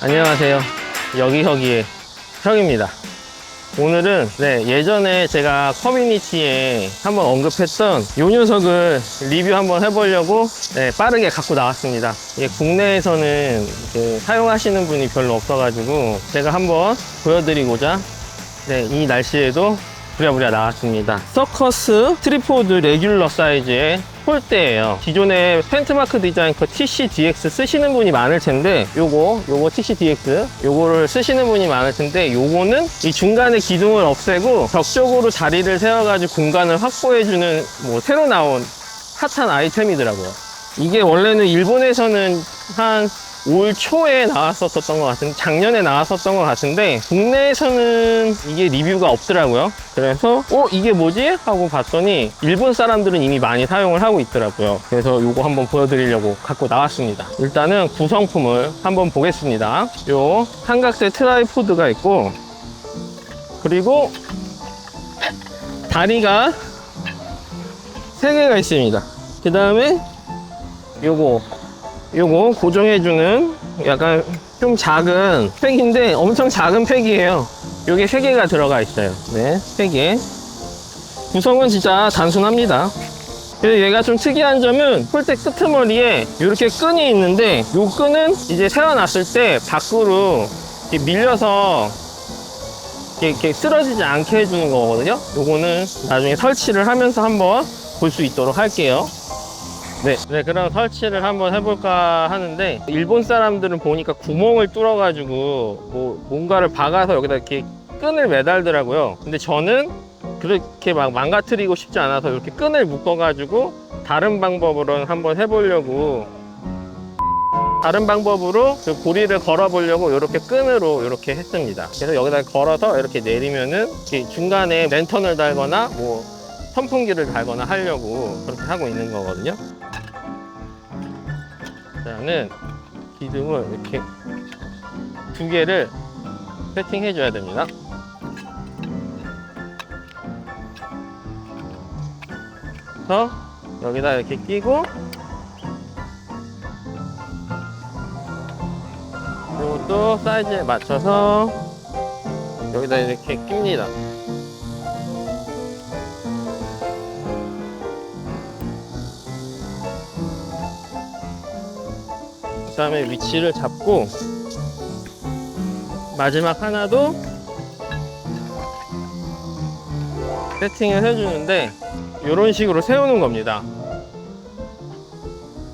안녕하세요. 여기저기의 형입니다. 오늘은 네, 예전에 제가 커뮤니티에 한번 언급했던 요 녀석을 리뷰 한번 해보려고 네, 빠르게 갖고 나왔습니다. 이게 국내에서는 사용하시는 분이 별로 없어가지고 제가 한번 보여드리고자 네, 이 날씨에도 부랴부랴 나왔습니다. 서커스 트리포드 레귤러 사이즈의 폴대예요. 기존에 펜트마크 디자인 그 TCDX 쓰시는 분이 많을 텐데 요거 요거 TCDX 요거를 쓰시는 분이 많을 텐데 요거는 이 중간에 기둥을 없애고 벽쪽으로 자리를 세워가지고 공간을 확보해주는 뭐 새로 나온 핫한 아이템이더라고요. 이게 원래는 일본에서는 한 올 초에 나왔었던 것 같은데 작년에 나왔었던 것 같은데 국내에서는 이게 리뷰가 없더라고요. 그래서 어 이게 뭐지? 하고 봤더니 일본 사람들은 이미 많이 사용을 하고 있더라고요. 그래서 요거 한번 보여드리려고 갖고 나왔습니다. 일단은 구성품을 한번 보겠습니다. 요 삼각대 트라이포드가 있고 그리고 다리가 세 개가 있습니다. 그 다음에 요거 요거 고정해주는 약간 좀 작은 팩인데 엄청 작은 팩이에요. 요게 3개가 들어가 있어요. 네, 3개. 구성은 진짜 단순합니다. 얘가 좀 특이한 점은 폴대 끄트머리에 이렇게 끈이 있는데 요 끈은 이제 세워놨을 때 밖으로 밀려서 이렇게 쓰러지지 않게 해주는 거거든요. 요거는 나중에 설치를 하면서 한번 볼 수 있도록 할게요. 네, 네, 그럼 설치를 한번 해볼까 하는데 일본 사람들은 보니까 구멍을 뚫어가지고 뭐 뭔가를 박아서 여기다 이렇게 끈을 매달더라고요. 근데 저는 그렇게 막 망가뜨리고 싶지 않아서 이렇게 끈을 묶어가지고 다른 방법으로 한번 해보려고 다른 방법으로 그 고리를 걸어보려고 이렇게 끈으로 이렇게 했습니다. 그래서 여기다 걸어서 이렇게 내리면은 이렇게 중간에 랜턴을 달거나 뭐 선풍기를 달거나 하려고 그렇게 하고 있는 거거든요. 일단은 기둥을 이렇게 두 개를 세팅해 줘야 됩니다. 그래서 여기다 이렇게 끼고 이것도 사이즈에 맞춰서 여기다 이렇게 낍니다. 그 다음에 위치를 잡고 마지막 하나도 세팅을 해주는데 이런 식으로 세우는 겁니다.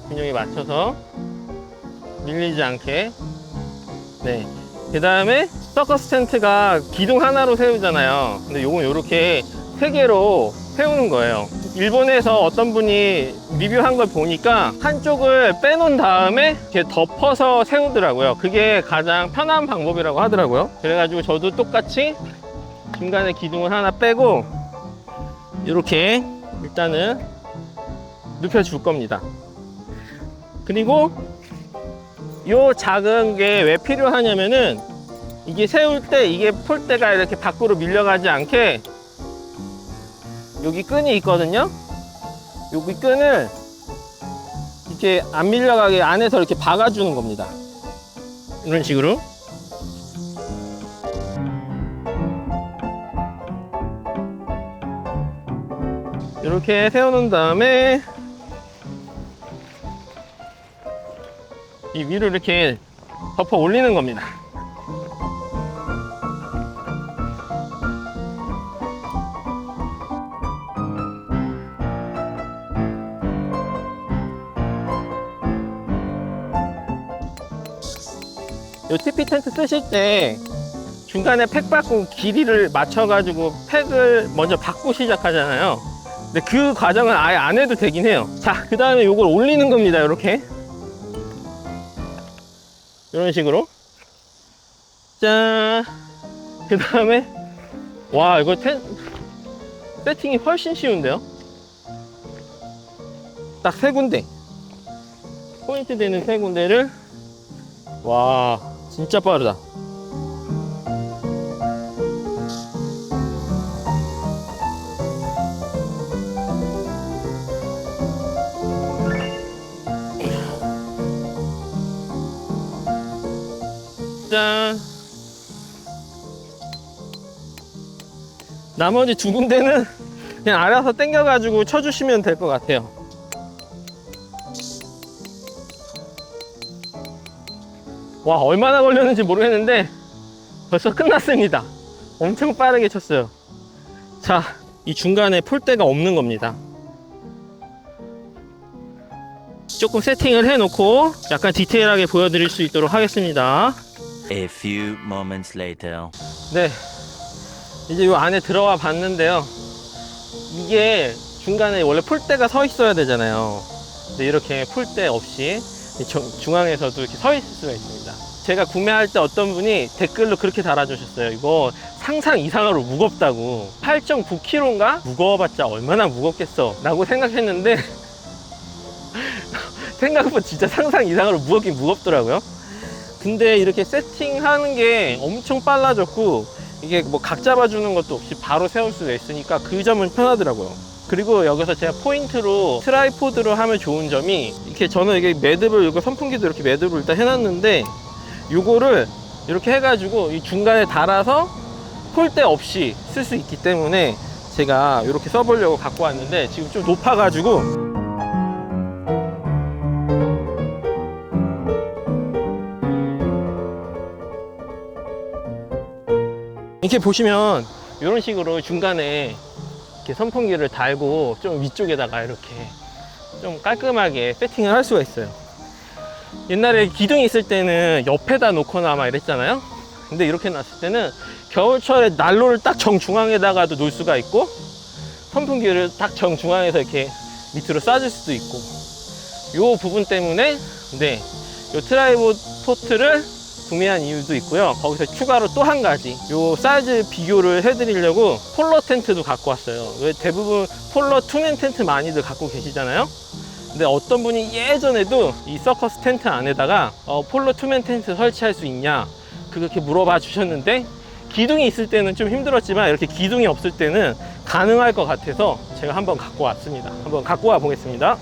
균형에 맞춰서 밀리지 않게. 네그 다음에 서커스 텐트가 기둥 하나로 세우잖아요. 근데 요건 이렇게 세 개로 세우는 거예요 일본에서 어떤 분이 리뷰한 걸 보니까 한쪽을 빼놓은 다음에 이렇게 덮어서 세우더라고요. 그게 가장 편한 방법이라고 하더라고요. 그래가지고 저도 똑같이 중간에 기둥을 하나 빼고 이렇게 일단은 눕혀줄 겁니다. 그리고 이 작은 게 왜 필요하냐면은 이게 세울 때 이게 폴대가 이렇게 밖으로 밀려가지 않게 여기 끈이 있거든요. 여기 끈을 이렇게 안 밀려가게 안에서 이렇게 박아주는 겁니다. 이런 식으로. 이렇게 세워놓은 다음에 이 위로 이렇게 덮어 올리는 겁니다. 요 TP 텐트 쓰실 때 중간에 팩 받고 길이를 맞춰가지고 팩을 먼저 받고 시작하잖아요. 근데 그 과정은 아예 안 해도 되긴 해요. 자, 그 다음에 요걸 올리는 겁니다. 이렇게. 이런 식으로. 짠. 그 다음에, 와, 이거 텐, 세팅이 훨씬 쉬운데요? 딱 세 군데. 포인트 되는 세 군데를, 와, 진짜 빠르다. 짠. 나머지 두 군데는 그냥 알아서 땡겨가지고 쳐주시면 될 것 같아요. 와, 얼마나 걸렸는지 모르겠는데 벌써 끝났습니다. 엄청 빠르게 쳤어요. 자, 이 중간에 폴대가 없는 겁니다. 조금 세팅을 해놓고 약간 디테일하게 보여드릴 수 있도록 하겠습니다. A few moments later. 네. 이제 요 안에 들어와 봤는데요. 이게 중간에 원래 폴대가 서 있어야 되잖아요. 근데 이렇게 폴대 없이 이 중- 중앙에서도 이렇게 서 있을 수가 있습니다. 제가 구매할 때 어떤 분이 댓글로 그렇게 달아주셨어요. 이거 상상 이상으로 무겁다고. 8.9kg인가? 무거워봤자 얼마나 무겁겠어. 라고 생각했는데, 생각보다 진짜 상상 이상으로 무겁긴 무겁더라고요. 근데 이렇게 세팅하는 게 엄청 빨라졌고 이게 뭐 각 잡아주는 것도 없이 바로 세울 수가 있으니까 그 점은 편하더라고요. 그리고 여기서 제가 포인트로 트라이포드로 하면 좋은 점이 이렇게 저는 이게 매듭을 이거 선풍기도 이렇게 매듭을 일단 해놨는데 요거를 이렇게 해가지고 이 중간에 달아서 폴대 없이 쓸 수 있기 때문에 제가 이렇게 써보려고 갖고 왔는데 지금 좀 높아가지고 이렇게 보시면 이런 식으로 중간에 이렇게 선풍기를 달고 좀 위쪽에다가 이렇게 좀 깔끔하게 세팅을 할 수가 있어요. 옛날에 기둥이 있을 때는 옆에다 놓거나 막 이랬잖아요. 근데 이렇게 놨을 때는 겨울철에 난로를 딱 정중앙에다가도 놓을 수가 있고 선풍기를 딱 정중앙에서 이렇게 밑으로 쏴줄 수도 있고 요 부분 때문에 네, 요 트라이포트를 구매한 이유도 있고요. 거기서 추가로 또 한 가지 요 사이즈 비교를 해드리려고 폴러 텐트도 갖고 왔어요. 왜 대부분 폴러 투맨 텐트 많이들 갖고 계시잖아요. 근데 어떤 분이 예전에도 이 서커스 텐트 안에다가 어, 폴러 투맨 텐트 설치할 수 있냐 그렇게 물어봐 주셨는데 기둥이 있을 때는 좀 힘들었지만 이렇게 기둥이 없을 때는 가능할 것 같아서 제가 한번 갖고 왔습니다. 한번 갖고 와 보겠습니다.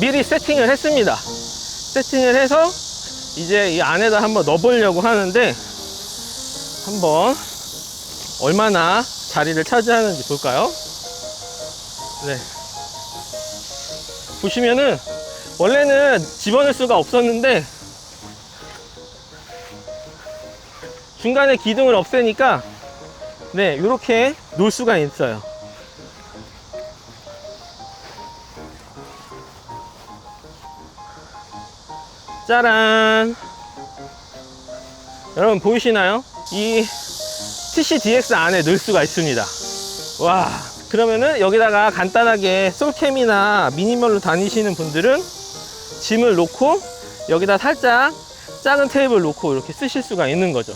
미리 세팅을 했습니다. 세팅을 해서 이제 이 안에다 한번 넣어보려고 하는데 한번 얼마나 자리를 차지하는지 볼까요? 네. 보시면은 원래는 집어넣을 수가 없었는데 중간에 기둥을 없애니까 네 이렇게 놓을 수가 있어요. 짜란 여러분 보이시나요? 이 TCDX 안에 넣을 수가 있습니다 와 그러면은 여기다가 간단하게 솔캠이나 미니멀로 다니시는 분들은 짐을 놓고 여기다 살짝 작은 테이블 놓고 이렇게 쓰실 수가 있는 거죠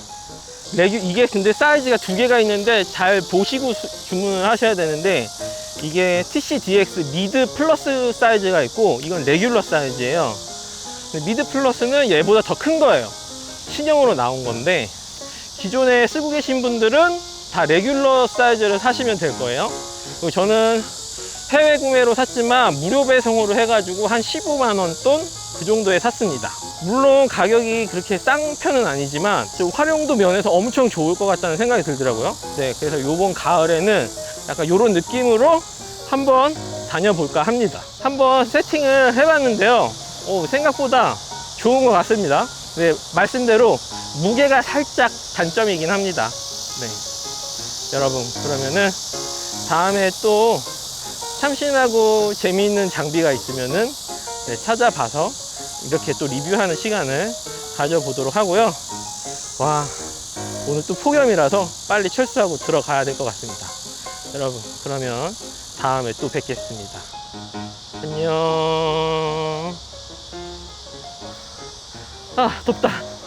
이게 근데 사이즈가 두 개가 있는데 잘 보시고 수- 주문을 하셔야 되는데 이게 TCDX 미드 플러스 사이즈가 있고 이건 레귤러 사이즈예요 미드 플러스는 얘보다 더 큰 거예요. 신형으로 나온 건데 기존에 쓰고 계신 분들은 다 레귤러 사이즈를 사시면 될 거예요. 저는 해외 구매로 샀지만 무료 배송으로 해가지고 한 15만 원 돈 그 정도에 샀습니다. 물론 가격이 그렇게 싼 편은 아니지만 좀 활용도 면에서 엄청 좋을 것 같다는 생각이 들더라고요. 네, 그래서 이번 가을에는 약간 이런 느낌으로 한번 다녀볼까 합니다. 한번 세팅을 해봤는데요. 오, 생각보다 좋은 것 같습니다. 네, 말씀대로 무게가 살짝 단점이긴 합니다. 네. 여러분, 그러면은 다음에 또 참신하고 재미있는 장비가 있으면은 네, 찾아봐서 이렇게 또 리뷰하는 시간을 가져보도록 하고요. 와, 오늘 또 폭염이라서 빨리 철수하고 들어가야 될 것 같습니다. 여러분, 그러면 다음에 또 뵙겠습니다. 안녕. 아, 덥다.